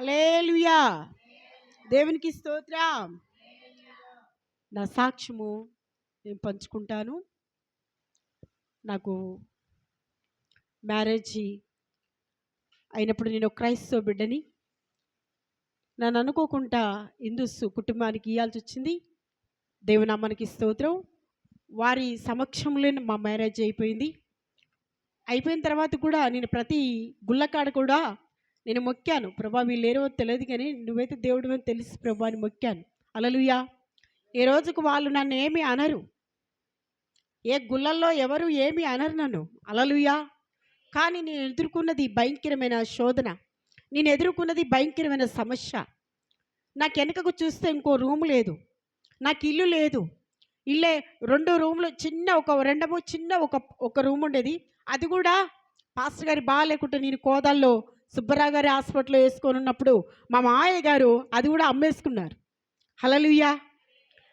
హల్లెలూయా. దేవునికి స్తోత్రం. నా సాక్ష్యము నేను పంచుకుంటాను. నాకు మ్యారేజ్ అయినప్పుడు నేను ఒక క్రైస్తవ బిడ్డని. నన్ను అనుకోకుండా హిందూస్ కుటుంబానికి ఇవ్వాల్సి వచ్చింది. దేవునామానికి స్తోత్రం. వారి సమక్షంలో మా మ్యారేజ్ అయిపోయింది. అయిపోయిన తర్వాత కూడా నేను ప్రతి గుళ్ళకాడ కూడా నేను మొక్కాను. ప్రభా వీళ్ళు లేరో తెలియదు కానీ నువ్వైతే దేవుడు అని తెలుసు ప్రభా అని మొక్కాను. అలలుయా ఈ రోజుకు వాళ్ళు నన్ను ఏమి అనరు. ఏ గుళ్ళల్లో ఎవరు ఏమి అనరు నన్ను. అలలుయా కానీ నేను ఎదుర్కొన్నది భయంకరమైన శోధన. నేను ఎదుర్కొన్నది భయంకరమైన సమస్య. నాకు వెనుకకు చూస్తే ఇంకో రూమ్ లేదు. నాకు ఇల్లు లేదు. ఇల్లే రెండు రూములు చిన్న ఒక రెండము చిన్న ఒక ఒక రూమ్ ఉండేది. అది కూడా పాస్టర్ గారి బాగాలేకుంటే నేను కోదాల్లో సుబ్బరావు గారి హాస్పిటల్లో వేసుకొని ఉన్నప్పుడు మా మామయ్య గారు అది కూడా అమ్మేసుకున్నారు. హలలుయ్యా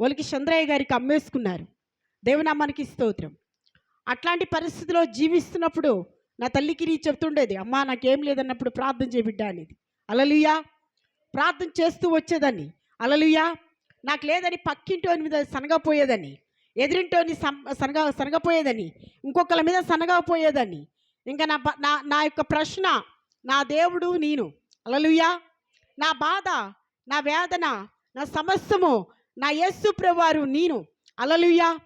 వాళ్ళకి చంద్రయ్య గారికి అమ్మేసుకున్నారు. దేవునామానికి స్తోత్రం. అట్లాంటి పరిస్థితిలో జీవిస్తున్నప్పుడు నా తల్లికి నీ చెప్తుండేది అమ్మా నాకేం లేదన్నప్పుడు ప్రార్థన చేయబిడ్డా అనేది. అలలుయా ప్రార్థన చేస్తూ వచ్చేదాన్ని. అలలుయా నాకు లేదని పక్కింటోని మీద సనగపోయేదని ఎదిరింటోని సనగ సనగపోయేదని ఇంకొకళ్ళ మీద సనగపోయేదని ఇంకా నా నా నా యొక్క ప్రశ్న నా దేవుడు నేను. అలలుయా నా బాధ నా వేదన నా సమస్యము నా యేసు ప్రభువారు నేను. అలలుయా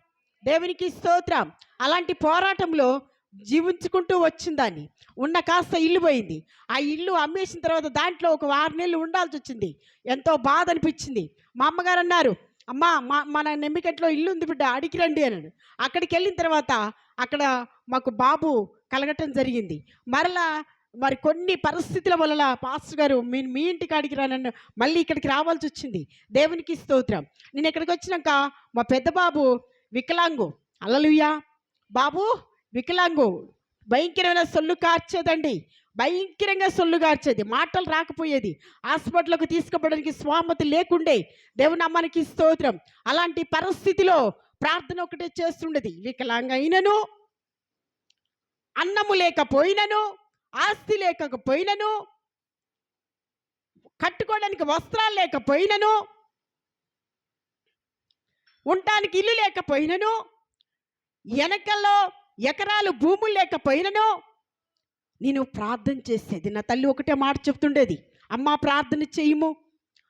దేవునికి స్తోత్రం. అలాంటి పోరాటంలో జీవించుకుంటూ వచ్చిందాన్ని ఉన్న కాస్త ఇల్లు పోయింది. ఆ ఇల్లు అమ్మేసిన తర్వాత దాంట్లో ఒక ఆరు నెలలు ఉండాల్సి వచ్చింది. ఎంతో బాధ అనిపించింది. మా అమ్మగారు అన్నారు అమ్మ మా మన నెమ్మికట్లో ఇల్లు ఉంది బిడ్డ అడిగి రండి అన్నాడు. అక్కడికి వెళ్ళిన తర్వాత అక్కడ మాకు బాబు కలగటం జరిగింది. మరలా మరి కొన్ని పరిస్థితుల వల్ల పాస్టర్ గారు మీ మీ ఇంటికి అడిగి రానన్ను మళ్ళీ ఇక్కడికి రావాల్సి వచ్చింది. దేవునికి స్తోత్రం. నేను ఇక్కడికి వచ్చినాక మా పెద్ద బాబు వికలాంగు. అల్లలుయ్యా బాబు వికలాంగు. భయంకరమైన సొల్లు కార్చేదండి. భయంకరంగా సొల్లు కార్చేది. మాటలు రాకపోయేది. హాస్పిటల్కు తీసుకుపోవడానికి స్వామత లేకుండే దేవుని అమ్మనికి స్తోత్రం. అలాంటి పరిస్థితిలో ప్రార్థన ఒకటే చేస్తుండేది. వికలాంగ అయినను అన్నము లేకపోయినను ఆస్తి లేకపోయినను కట్టుకోవడానికి వస్త్రాలు లేకపోయినను ఉండటానికి ఇల్లు లేకపోయినను వెనకల్లో ఎకరాలు భూములు లేకపోయినను నేను ప్రార్థన చేసేది. నా తల్లి ఒకటే మాట చెప్తుండేది అమ్మ ప్రార్థన చేయము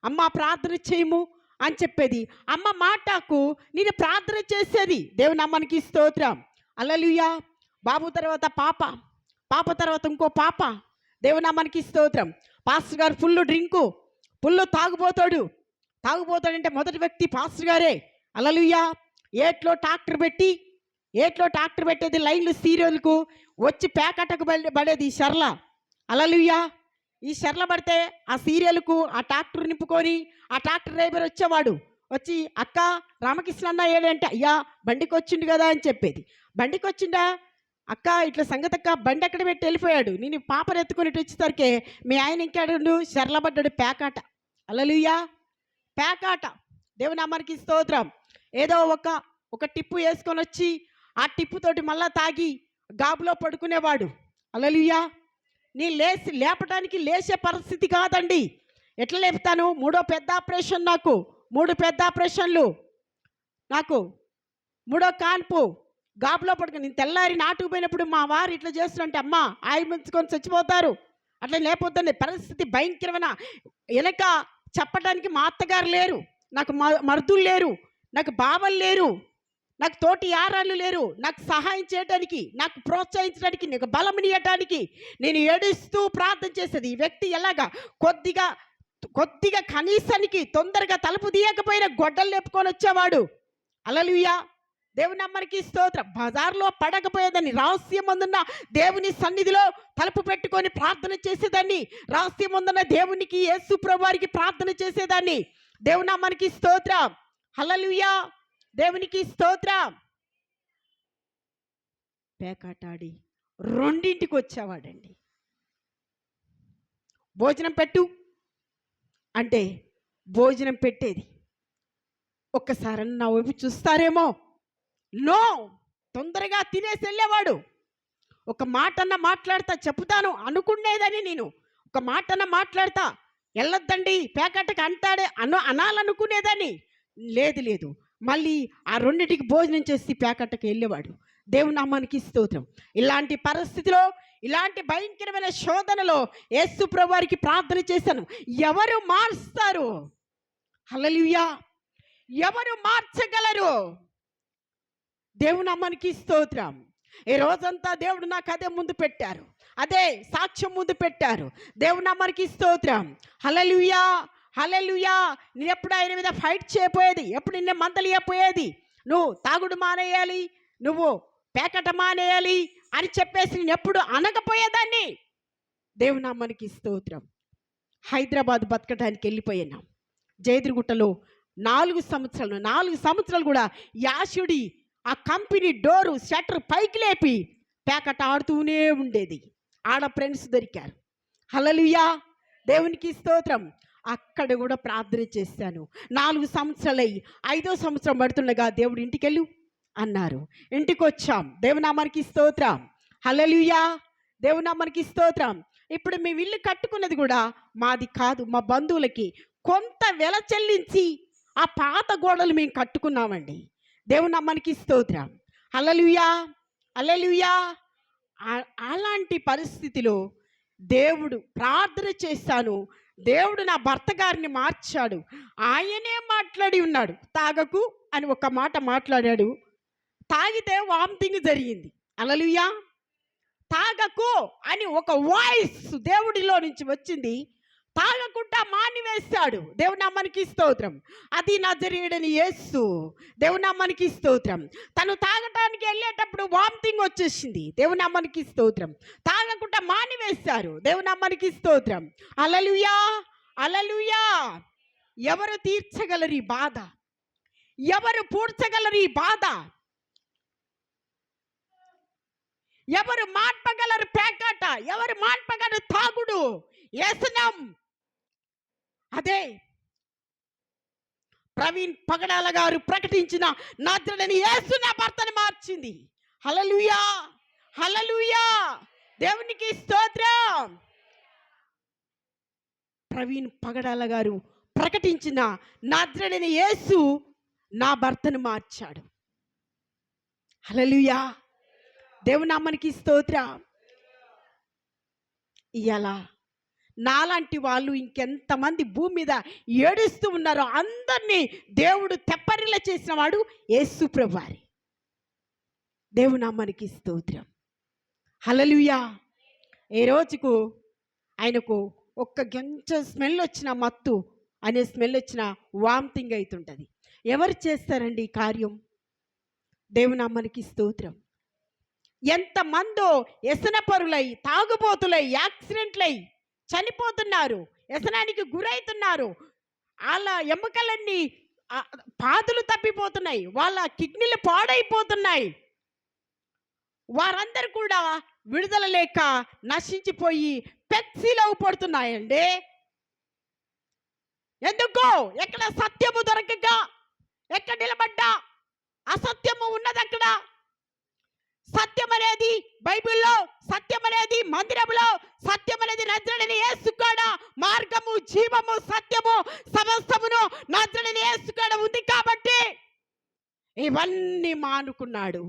అమ్మ ప్రార్థన చేయము అని చెప్పేది. అమ్మ మాటకు నేను ప్రార్థన చేసేది. దేవుని అమ్మనికి స్తోత్రం. అలలుయా బాబు తర్వాత పాప. పాప తర్వాత ఇంకో పాప. దేవునామానికి స్తోత్రం. పాస్టర్ గారు ఫుల్ డ్రింకు ఫుల్ తాగుబోతాడు. తాగుబోతాడంటే మొదటి వ్యక్తి పాస్టర్ గారే. అలలుయ్యా. ఏట్లో ట్రాక్టర్ పెట్టి ఏట్లో ట్రాక్టర్ పెట్టేది లైన్లు సీరియల్కు వచ్చి పేకటకు పడేది ఈ షర్ల. అలలుయ్యా. ఈ షర్ల పడితే ఆ సీరియల్కు ఆ ట్రాక్టర్ నింపుకొని ఆ ట్రాక్టర్ డ్రైవర్ వచ్చేవాడు. వచ్చి అక్క రామకృష్ణ అన్న ఏడంటే అయ్యా బండికి వచ్చిండు కదా అని చెప్పేది. బండికి వచ్చిండా అక్క ఇట్లా సంగతక్క బండి ఎక్కడ పెట్టి వెళ్ళిపోయాడు. నేను పాపను ఎత్తుకునేట్టు వచ్చేసరికి మీ ఆయన ఇంకాడు షర్ల పేకాట అలలుయ్యా పేకాట దేవునామానికి స్తోత్రం. ఏదో ఒక ఒక టిప్పు వేసుకొని వచ్చి ఆ టిప్పుతోటి మళ్ళా తాగి గాబులో పడుకునేవాడు. అలలుయ్యా నీ లేచి లేపడానికి లేచే పరిస్థితి కాదండి. ఎట్లా లేపుతాను? మూడో పెద్ద ఆపరేషన్ నాకు. మూడు పెద్ద ఆపరేషన్లు. నాకు మూడో కాన్పు. గాబులో పడుకుని నేను తెల్లారి నాటుకు పోయినప్పుడు మా వారు ఇట్లా చేస్తుంటే అమ్మ ఆయమించుకొని చచ్చిపోతారు. అట్లా లేకపోతుంది పరిస్థితి భయంకరమైన వెనక చెప్పడానికి మా అత్తగారు లేరు. నాకు మ- మరుదులు లేరు. నాకు బావలు లేరు. నాకు తోటి యారాలు లేరు. నాకు సహాయం చేయడానికి నాకు ప్రోత్సహించడానికి నీకు బలమినియటానికి నేను ఏడుస్తూ ప్రార్థన చేసేది. ఈ వ్యక్తి ఎలాగా కొద్దిగా కొద్దిగా కనీసానికి తొందరగా తలుపు తీయకపోయినా గొడ్డలు లేపుకొని వచ్చేవాడు. అలలుయా దేవుని అమ్మరికి స్తోత్రం. బజార్లో పడకపోయేదాన్ని. రహస్యమందున్న దేవుని సన్నిధిలో తలుపు పెట్టుకొని ప్రార్థన చేసేదాన్ని. రహస్యమందున్న దేవునికి యేసు ప్రభువారికి ప్రార్థన చేసేదాన్ని. దేవుని అమ్మనికి స్తోత్రం. హలలుయా దేవునికి స్తోత్రం. పేకాటాడి రెండింటికి వచ్చేవాడండి. భోజనం పెట్టు. అంటే భోజనం పెట్టేది. ఒక్కసారన్నా వైపు చూస్తారేమో? నో. తొందరగా తినేసి వెళ్ళేవాడు. ఒక మాటన్న మాట్లాడతా చెప్తాను అనుకునేదని నేను. ఒక మాటన్న మాట్లాడతా వెళ్ళొద్దండి ప్యాకెట్కి అంటాడే అను అనాలనుకునేదని. లేదు లేదు. మళ్ళీ ఆ రెండింటికి భోజనం చేసి ప్యాకెట్కి వెళ్ళేవాడు. దేవుని నామానికి స్తోత్రం. ఇలాంటి పరిస్థితిలో ఇలాంటి భయంకరమైన శోధనలో యేసు ప్రభువారికి ప్రార్థన చేశాను. ఎవరు మార్స్తారు? హల్లెలూయా! ఎవరు మార్చగలరు? దేవుని అమ్మనికి స్తోత్రం. ఈ రోజంతా దేవుడు నాకు అదే ముందు పెట్టారు. అదే సాక్ష్యం ముందు పెట్టారు. దేవుని అమ్మనికి స్తోత్రం. హలలుయా హలలుయా నేను ఎప్పుడు ఆయన మీద ఫైట్ చేయపోయేది ఎప్పుడు నిన్న మందలియపోయేది నువ్వు తాగుడు మానేయాలి నువ్వు పేకట మానేయాలి అని చెప్పేసి నేను ఎప్పుడు అనకపోయేదాన్ని? దేవుని అమ్మనికి స్తోత్రం. హైదరాబాద్ బతకడానికి వెళ్ళిపోయినాం. జయద్రిగుట్టలో నాలుగు సంవత్సరాలు నాలుగు సంవత్సరాలు కూడా యాషుడి ఆ కంపెనీ డోరు షట్టర్ పైకి లేపి పేకట ఆడుతూనే ఉండేది. ఆడ ఫ్రెండ్స్ దొరికారు. హలలుయా దేవునికి స్తోత్రం. అక్కడ కూడా ప్రార్థన చేశాను. నాలుగు సంవత్సరాలు ఐదో సంవత్సరం పడుతుండగా దేవుడు ఇంటికెళ్ళు అన్నారు. ఇంటికి వచ్చాం దేవునామానికి స్తోత్రం. హలలుయా దేవునామానికి స్తోత్రం. ఇప్పుడు మేము ఇల్లు కట్టుకున్నది కూడా మాది కాదు మా బంధువులకి. కొంత వెల చెల్లించి ఆ పాత గోడలు మేము కట్టుకున్నామండి. దేవుని అమ్మనికి స్తోత్రం. అలలుయా అలలుయా అలాంటి పరిస్థితిలో దేవుడు ప్రార్థన చేశాను దేవుడు నా భర్త గారిని మార్చాడు. ఆయనే మాట్లాడి ఉన్నాడు. తాగకు అని ఒక మాట మాట్లాడాడు. తాగితే వామిటింగ్ జరిగింది. అలలుయా తాగకు అని ఒక వాయిస్ దేవుడిలో నుంచి వచ్చింది. తాగకుండా మానివేశాడు. దేవునామానికి స్తోత్రం. అది నజరీయుడని యేస్సు దేవునమ్మనికి స్తోత్రం. తను తాగటానికి వెళ్ళేటప్పుడు వామిటింగ్ వచ్చేసింది. దేవునామానికి స్తోత్రం. తాగకుండా మానివేశారు. దేవునమ్మనికి స్తోత్రం. అలలుయా అలలుయా ఎవరు తీర్చగలరు బాధ? ఎవరు పూడ్చగలరు బాధ? ఎవరు మార్పగలరు పేకాట? ఎవరు మార్పగలరు తాగుడు? వ్యసనం అదే ప్రవీణ్ పగడాల గారు ప్రకటించిన నద్రని యేసు నా భర్తని మార్చింది. హలలుయా హలలుయా దేవునికి స్తోత్రం! ప్రవీణ్ పగడాల గారు ప్రకటించిన నాద్రడని యేసు నా భర్తను మార్చాడు. హలలుయా దేవునామనికి స్తోత్రం. ఇయాల నాలాంటి వాళ్ళు ఇంకెంతమంది భూమి మీద ఏడుస్తూ ఉన్నారో అందరినీ దేవుడు తెప్పరిల చేసినవాడు యేసు ప్రభువారి. దేవునామానికి స్తోత్రం. హలలుయా ఏ రోజుకు ఆయనకు ఒక్క గంచ స్మెల్ వచ్చిన మత్తు అనే స్మెల్ వచ్చిన వామిటింగ్ అవుతుంటుంది ఎవరు చేస్తారండి ఈ కార్యం? దేవునామానికి స్తోత్రం. ఎంతమందో వ్యసనపరులై తాగుబోతులై యాక్సిడెంట్లై చనిపోతున్నారు వ్యసనానికి గురవుతున్నారు వాళ్ళ ఎముకలన్నీ పాదులు తప్పిపోతున్నాయి. వాళ్ళ కిడ్నీలు పాడైపోతున్నాయి. వారందరూ కూడా విడుదల లేక నశించిపోయి పెప్సీలో పడుతున్నాయండి. ఎందుకు ఎక్కడ సత్యము దొరకగా ఎక్కడ నిలబడ్డా అసత్యము ఉన్నదక్కడ. సత్యం అనేది బైబిల్లో సత్యం అనేది మందిరంలో సత్యం అనేది నజరుడిని యేసుకాడ మార్గము జీవము సత్యము సమస్తమును నజరుడిని యేసుకాడ ఉంది కాబట్టి ఇవన్నీ మానుకున్నాడు.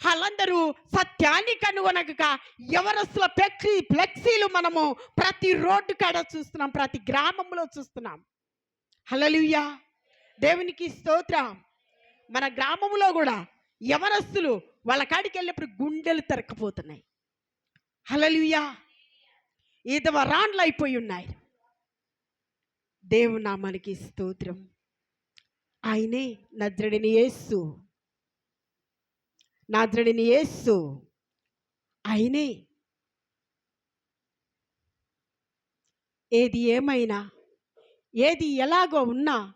వాళ్ళందరూ సత్యాన్ని కనుగొనక ఎవరస్ల ఫ్లెక్సీ ఫ్లెక్సీలు మనము ప్రతి రోడ్డు కాడ చూస్తున్నాం ప్రతి గ్రామంలో చూస్తున్నాం. హలలుయ్యా దేవునికి స్తోత్రం. మన గ్రామంలో కూడా యవనస్తులు వాళ్ళ కాడికి వెళ్ళినప్పుడు గుండెలు తెరకపోతున్నాయి హలలుయా ఈదవ రాండ్లు అయిపోయి ఉన్నాయి. దేవుని నామానికి స్తోత్రం. ఆయనే నద్రుడిని యేసు. నాద్రుడిని యేసు. ఆయనే. ఏది ఏమైనా ఏది ఎలాగో ఉన్నా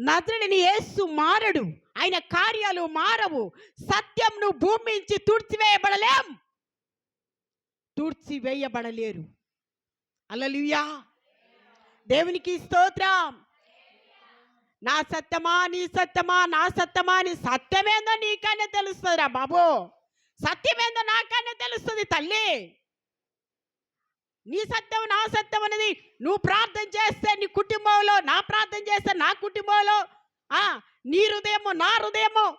నజరుడిని యేసు మారడు. ఆయన కార్యాలు మారవు. సత్యంను భూమి నుంచి తుడిచివేయబడలేం. తుడిచివేయబడలేరు. అలలుయా దేవునికి స్తోత్రం. నా సత్యమా నీ సత్యమా నా సత్యమా నీ సత్యమేందో నీకనే తెలుస్తుందిరా బాబు. సత్యమేందో నాకనే తెలుస్తుంది తల్లి. నీ సత్యం నా సత్యం అనేది నువ్వు ప్రార్థన చేస్తే నీ కుటుంబంలో నా ప్రార్థన చేస్తే నా కుటుంబంలో నీ హృదయము నా హృదయము.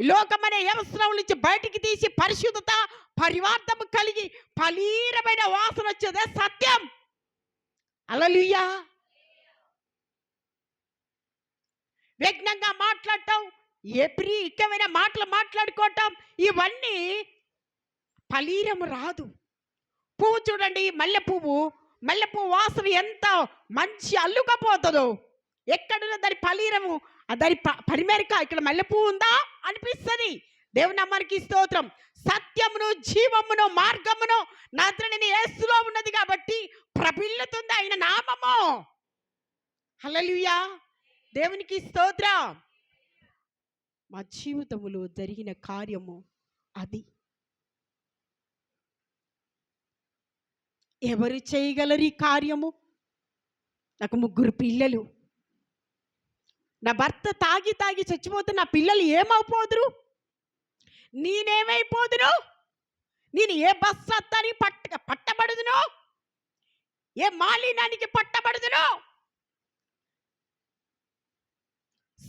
లోకమనే వ్యవస్థ నుంచి బయటికి తీసి పరిశుద్ధత పరివార్థము కలిగి ఫలీరమైన వాసన వచ్చేదే సత్యం. అలలుయ్యా. విఘ్నంగా మాట్లాడటం ఎప్రి ఇక్కమైన మాటలు మాట్లాడుకోవటం ఇవన్నీ ఫలీరము రాదు. పువ్వు చూడండి మల్లె పువ్వు. మల్లె పువ్వు వాసన ఎంత మంచి అల్లుకపోతుందో. ఎక్కడున్న దాని పలీరము దాని ప- పరిమేరిక ఇక్కడ మల్లెపూ ఉందా? అనిపిస్తుంది. దేవుని అమ్మనికి స్తోత్రం. సత్యమును జీవమును మార్గమును నద్రని ఏసులో ఉన్నది కాబట్టి ప్రబిల్లుతుంది ఆయన నామము. హలలుయా దేవునికి స్తోత్రం. మా జీవితములో జరిగిన కార్యము అది. ఎవరు చేయగలరు ఈ కార్యము? నాకు ముగ్గురు పిల్లలు. నా భర్త తాగి తాగి చచ్చిపోతే నా పిల్లలు ఏమైపోదురు నేనేమైపోదును? నేను ఏ బస్ అత్తాని పట్ట పట్టబడుదును? ఏ మాలినానికి పట్టబడుదును?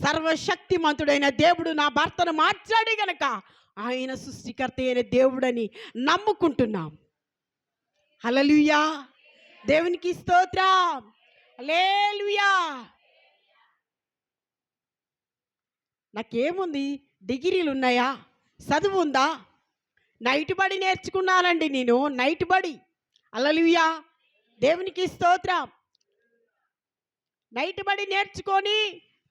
సర్వశక్తిమంతుడైన దేవుడు నా భర్తను మార్చాడు గనక ఆయన సృష్టికర్త అయిన దేవుడని నమ్ముకుంటున్నాం. హలలుయా దేవునికి స్తోత్రం. లేలుయా నాకేముంది? డిగ్రీలు ఉన్నాయా చదువు ఉందా నైట్ బడి నేర్చుకున్నానండి నేను నైట్ బడి. అలలుయా దేవునికి స్తోత్రం. నైట్ బడి నేర్చుకొని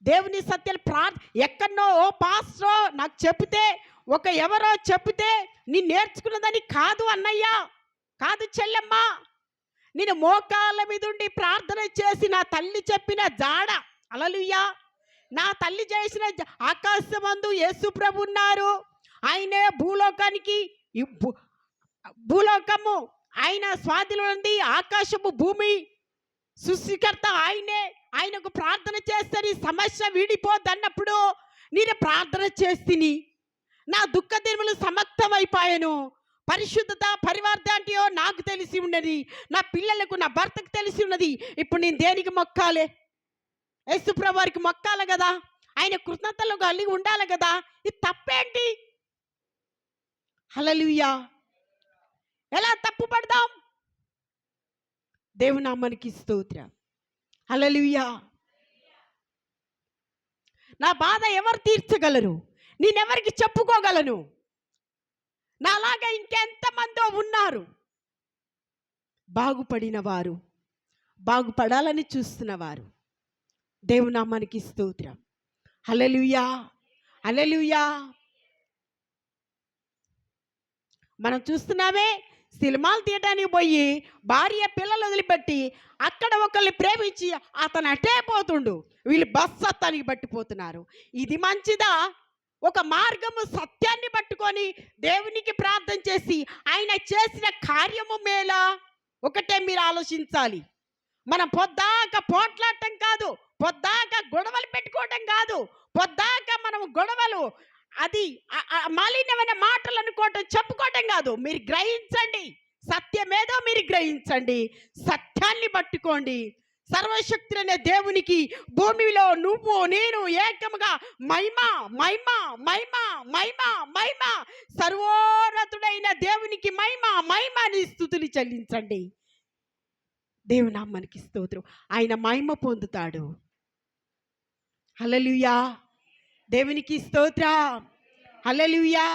దేవుని సత్యాలు ప్రా ఎక్కడనో ఓ పాస్ట్రో నాకు చెప్తే ఒక ఎవరో చెప్తే నేను నేర్చుకున్నదని కాదు అన్నయ్యా! కాదు చెల్లెమ్మ! నేను మోకాళ్ళ మీద ఉండి ప్రార్థన చేసి నా తల్లి చెప్పిన జాడ. అలలుయ్యా నా తల్లి చేసిన ఆకాశమందు యేసు ప్రభు ఉన్నారు ఆయనే భూలోకానికి భూలోకము. ఆయన స్వాధిలో ఉంది ఆకాశము భూమి. సృష్టికర్త ఆయనే. ఆయనకు ప్రార్థన చేస్తే నీ సమస్య వీడిపోద్ది అన్నప్పుడు నేను ప్రార్థన చేస్తిని నా దుఃఖ దినములు సమర్థమైపోయాను పరిశుద్ధత పరివార్త అంటేయో నాకు తెలిసి ఉన్నది. నా పిల్లలకు నా భర్తకు తెలిసి ఉన్నది. ఇప్పుడు నేను దేనికి మొక్కాలే? యేసుప్రభారికి మొక్కాలి కదా. ఆయన కృతజ్ఞతలు కలిగి ఉండాలి కదా. ఇది తప్పేంటి? హలలుయ్యా ఎలా తప్పు పడదాం? దేవునామానికి స్తోత్రం. హలలుయ్యా నా బాధ ఎవరు తీర్చగలరు? నేనెవరికి చెప్పుకోగలను? నాలాగా ఇంకెంతమందో ఉన్నారు. బాగుపడిన వారు బాగుపడాలని చూస్తున్నవారు దేవునామానికి స్తోత్రం. హలలుయా హలలుయా మనం చూస్తున్నామే సినిమాలు తీయడానికి పోయి భార్య పిల్లలు వదిలిపెట్టి అక్కడ ఒకరిని ప్రేమించి అతను అటే పోతుండు. వీళ్ళు బస్సు అత్తానికి పట్టిపోతున్నారు. ఇది మంచిదా? ఒక మార్గము సత్యాన్ని పట్టుకొని దేవునికి ప్రార్థన చేసి ఆయన చేసిన కార్యము మేలా? ఒకటే మీరు ఆలోచించాలి. మనం పొద్దాక పోట్లాడటం కాదు పొద్దాక గొడవలు పెట్టుకోవటం కాదు. పొద్దాక మనం గొడవలు అది మాలిన్యమైన మాటలు అనుకోవటం చెప్పుకోవటం కాదు. మీరు గ్రహించండి. సత్యమేదో మీరు గ్రహించండి. సత్యాన్ని పట్టుకోండి. సర్వశక్తి అనే దేవునికి భూమిలో నువ్వు నేను ఏకముగా మహిమ మహిమ మహిమ మహిమ మహిమ సర్వోన్నతుడైన దేవునికి మహిమ మహిమని స్థుతులు చెల్లించండి. దేవునామానికి స్తోత్రం. ఆయన మహిమ పొందుతాడు. హలలుయా దేవునికి స్తోత్ర. హలలుయా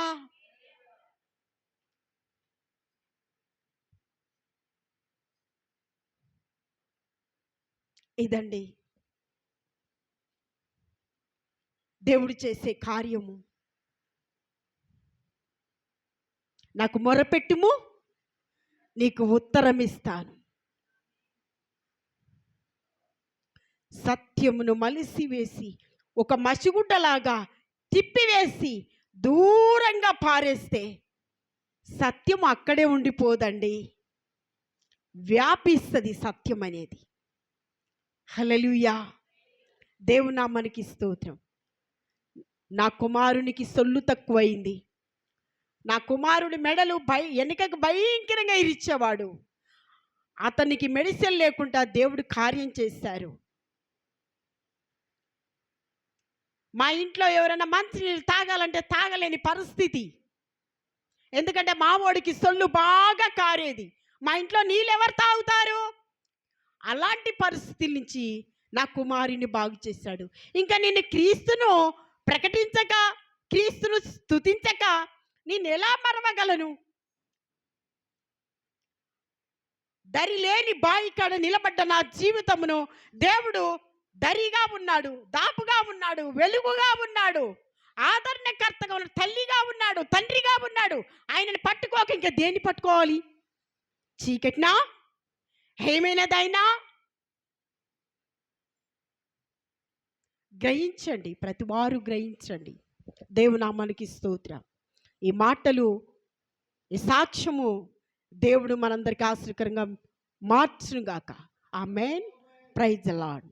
ఇదండి. దేవుడు చేసే కార్యము. నాకు మొరపెట్టుము నీకు ఉత్తరం సత్యమును మలిసివేసి ఒక మసిగుడ్డలాగా తిప్పివేసి దూరంగా పారేస్తే సత్యం అక్కడే ఉండిపోదండి. వ్యాపిస్తుంది సత్యం అనేది హలలుయా దేవునామానికి స్తోత్రం. నా కుమారునికి సొల్లు తక్కువైంది. నా కుమారుడి మెడలు భయ వెనుకకు భయంకరంగా ఇరిచేవాడు. అతనికి మెడిసిన్ లేకుండా దేవుడు కార్యం చేశారు. మా ఇంట్లో ఎవరైనా మంచినీళ్ళు తాగాలంటే తాగలేని పరిస్థితి. ఎందుకంటే మా వాడికి సొల్లు బాగా కారేది. మా ఇంట్లో నీళ్ళు ఎవరు తాగుతారు? అలాంటి పరిస్థితుల నుంచి నా కుమారుని బాగు చేశాడు. ఇంకా నేను క్రీస్తును ప్రకటించక క్రీస్తును స్తుతించక నేను ఎలా మరవగలను? దరి లేని బాయి కాడ నిలబడ్డ నా జీవితమును దేవుడు దరిగా ఉన్నాడు దాపుగా ఉన్నాడు వెలుగుగా ఉన్నాడు. ఆదరణకర్తగా ఉన్నాడు తల్లిగా ఉన్నాడు తండ్రిగా ఉన్నాడు. ఆయనను పట్టుకోక ఇంకా దేన్ని పట్టుకోవాలి? చీకటినా? ఏమైనదైనా గ్రహించండి ప్రతివారు గ్రహించండి. దేవునామానికి స్తోత్రం. ఈ మాటలు ఈ సాక్ష్యము దేవుడు మనందరికీ ఆశ్రకరంగా మార్చునుగాక. ఆ మెయిన్ ప్రైజ్ లాడ్